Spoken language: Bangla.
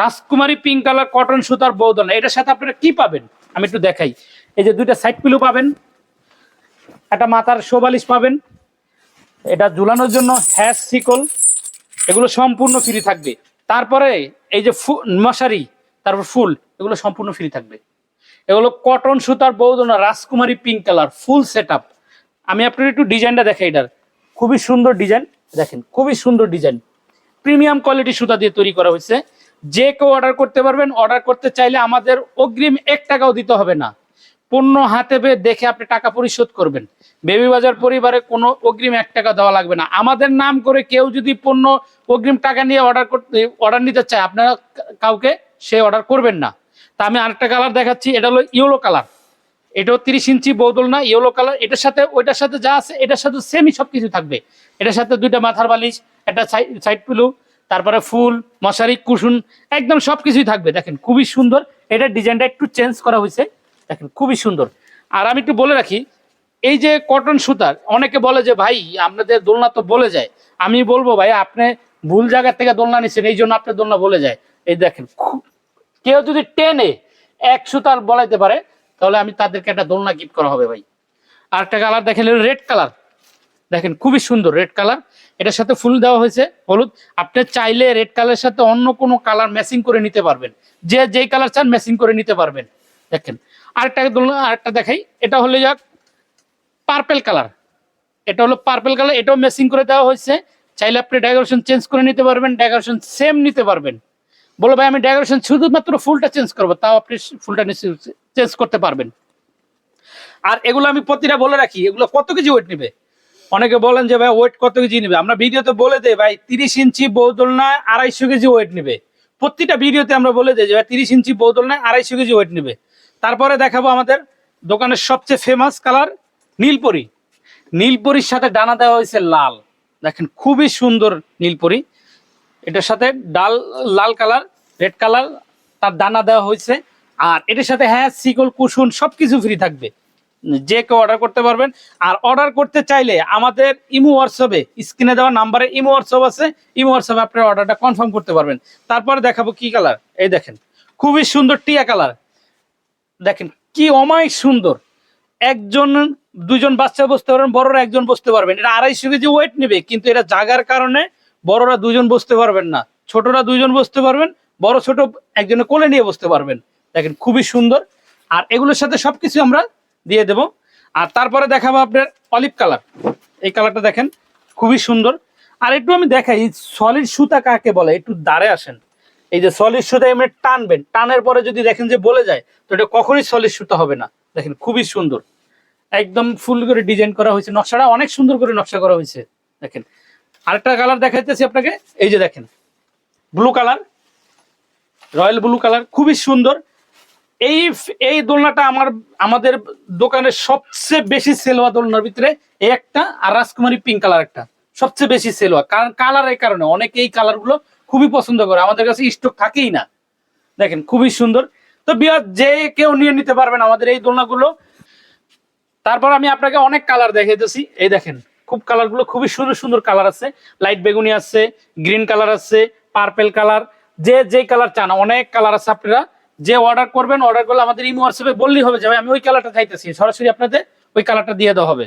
রাজকুমারী পিঙ্ক কালার কটন সুতার বৌদনা। এটার সাথে আপনারা কি পাবেন? আমি একটু দেখাই। এই যে দুইটা সাইড পিলো পাবেন। একটা মাথার শোবালিশ পাবেন। এটা ঝুলানোর জন্য হ্যাশ শিকল এগুলো সম্পূর্ণ ফ্রি থাকবে। তারপরে এই যে মশারি, তারপর ফুল, এগুলো সম্পূর্ণ ফ্রি থাকবে। এগুলো কটন সুতার বৌদনা রাজকুমারী পিঙ্ক কালার ফুল সেট আমি আপনার একটু ডিজাইনটা দেখাই এটার। খুবই সুন্দর ডিজাইন। দেখেন, খুবই সুন্দর ডিজাইন। প্রিমিয়াম কোয়ালিটি সুতা দিয়ে তৈরি করা হয়েছে। যে কেউ অর্ডার করতে পারবেন অর্ডার করতে চাইলে আমাদের অগ্রিম এক টাকাও দিতে হবে না। পণ্য হাতে পেয়ে দেখে আপনি টাকা পরিশোধ করবেন। বেবি বাজার পরিবারে কোনো অগ্রিম এক টাকা দেওয়া লাগবে না। আমাদের নাম করে কেউ যদি পণ্য অগ্রিম টাকা নিয়ে অর্ডার করতে অর্ডার নিতে চায়, আপনারা কাউকে সে অর্ডার করবেন না। তা আমি আরেকটা কালার দেখাচ্ছি, এটা হলো ইয়েলো কালার এটাও তিরিশ ইঞ্চি বদল না ইয়েলো কালার এটার সাথে, ওইটার সাথে যা আছে, এটার সাথে সেমই সব কিছু থাকবে। এটার সাথে দুইটা মাথার বালিশ, একটা সাইড পিলু তারপরে ফুল, মশারি কুসুন একদম সব কিছুই থাকবে। দেখেন, খুবই সুন্দর। এটার ডিজাইনটা একটু চেঞ্জ করা হয়েছে। দেখেন, খুবই সুন্দর। আর আমি একটু বলে রাখি, এই যে কটন সুতার অনেকে বলে যে, ভাই, আপনাদের দোলনা তো বলে যায়। আমি বলব, ভাই, আপনি ভুল জায়গা থেকে দোলনা নিচ্ছেন এই জন্য আপনার দোলনা বলে যায়। এই দেখেন কেউ যদি টেনে এক সুতার বলাইতে পারে, তাহলে আমি তাদেরকে একটা দোলনা গিফট করা হবে, ভাই। আর একটা কালার দেখেন রেড কালার দেখেন খুবই সুন্দর রেড কালার এটার সাথে ফুল দেওয়া হয়েছে হলুদ। আপনি চাইলে রেড কালারের সাথে অন্য কোনো কালার ম্যাচিং করে নিতে পারবেন। যে যেই কালার চান ম্যাচিং করে নিতে পারবেন। দেখেন, আরেকটা আরেকটা দেখাই। এটা হলো যাক পার্পেল কালার এটা হলো পার্পেল কালার এটাও ম্যাচিং করে দেওয়া হয়েছে। চাইলে আপনি ডেকোরেশন চেঞ্জ করে নিতে পারবেন ডেকোরেশন সেম নিতে পারবেন। বলো ভাই, আমি ডেকোরেশন শুধুমাত্র ফুলটা চেঞ্জ করব, তাও আপনি ফুলটা চেঞ্জ করতে পারবেন। আর এগুলো আমি প্রতিটা বলে রাখি, এগুলো কত কেজি ওয়েট নেবে? অনেকে বলেন যে, ভাই ওয়েট কত কেজি নেবে? আমরা ভিডিওতে বলে দেই, ভাই, তিরিশ ইঞ্চি বৌদলনায় আড়াইশো কেজি ওয়েট নেবে। প্রতিটা ভিডিওতে আমরা বলে দিই যে, ভাই, তিরিশ ইঞ্চি বৌদলনায় আড়াইশো কেজি ওয়েট নেবে। তারপরে দেখাবো আমাদের দোকানের সবচেয়ে ফেমাস কালার নীলপরি। নীলপরির সাথে ডানা দেওয়া হয়েছে লাল। দেখেন, খুবই সুন্দর নীলপরি। এটার সাথে ডাল, লাল কালার রেড কালার তার দানা দেওয়া হয়েছে। আর এটার সাথে হ্যাঁ সিকল কুসুন সবকিছু ফ্রি থাকবে। যে কেউ অর্ডার করতে পারবেন। আর অর্ডার করতে চাইলে আমাদের ইমো হোয়াটসঅ্যাপে, স্ক্রিনে দেওয়া নাম্বারে ইমো হোয়াটসঅ্যাপ আছে, ইমো হোয়াটসঅ্যাপে আপনার অর্ডারটা কনফার্ম করতে পারবেন। তারপরে দেখাবো কি কালার এই দেখেন, খুবই সুন্দর টিয়া কালার দেখেন, কি অমায়িক সুন্দর। একজন, দুজন বাচ্চা বসতে পারবেন, বড়রা একজন বসতে পারবেন। এটা আড়াইশো কেজি ওয়েট নেবে, কিন্তু এটা জাগার কারণে বড়রা দুজন বসতে পারবেন না। ছোটরা দুজন বসতে পারবেন, বড় ছোট একজনে কোলে নিয়ে বসতে পারবেন। দেখেন, খুবই সুন্দর। আর এগুলোর সাথে সবকিছু আমরা দিয়ে দেব। আর তারপরে দেখাবো আপনার অলিভ কালার এই কালারটা দেখেন, খুবই সুন্দর। আর একটু আমি দেখাই সলিড সুতা কাকে বলে? একটু দাঁড়ে আসেন। এই যে সলিড সুতা এমনি টানবেন, টানের পরে যদি দেখেন যে বলে যায়, তো এটা কখনোই সলিড সুতা হবে না। দেখেন, খুবই সুন্দর। একদম ফুল করে ডিজাইন করা হয়েছে। নকশাটা অনেক সুন্দর করে নকশা করা হয়েছে। দেখেন, আরেকটা কালার দেখাইতেছি আপনাকে। এই যে দেখেন blue colour royal blue colour খুবই সুন্দর। এই এই দোলনাটা আমার, আমাদের দোকানের সবচেয়ে বেশি সেল হওয়া দোলনার ভিতরে এই একটা আর রাজকুমারী পিঙ্ক কালার একটা। সবচেয়ে বেশি সেল হওয়া। কারণ কালার এই কারণে অনেকে এই কালারগুলো খুবই পছন্দ করে। আমাদের কাছে স্টক থাকেই না। দেখেন, খুবই সুন্দর। তো বিয়ার যে কেউ নিয়ে নিতে পারবেন আমাদের এই দোলনাগুলো। তারপর আমি আপনাকে অনেক কালার দেখাইতেছি। এই দেখেন, খুব কালারগুলো খুবই সুন্দর সুন্দর কালার আছে। লাইট বেগুনি আছে গ্রিন কালার আছে পার্পেল কালার যে যে কালার চান, অনেক কালার আছে আপনারা যে অর্ডার করবেন অর্ডার করলে আমাদের ইমো হোয়াটসঅ্যাপে বললেই হবে যে আমি ওই কালারটা চাইতেছি। সরাসরি আপনাদের ওই কালারটা দিয়ে দেওয়া হবে।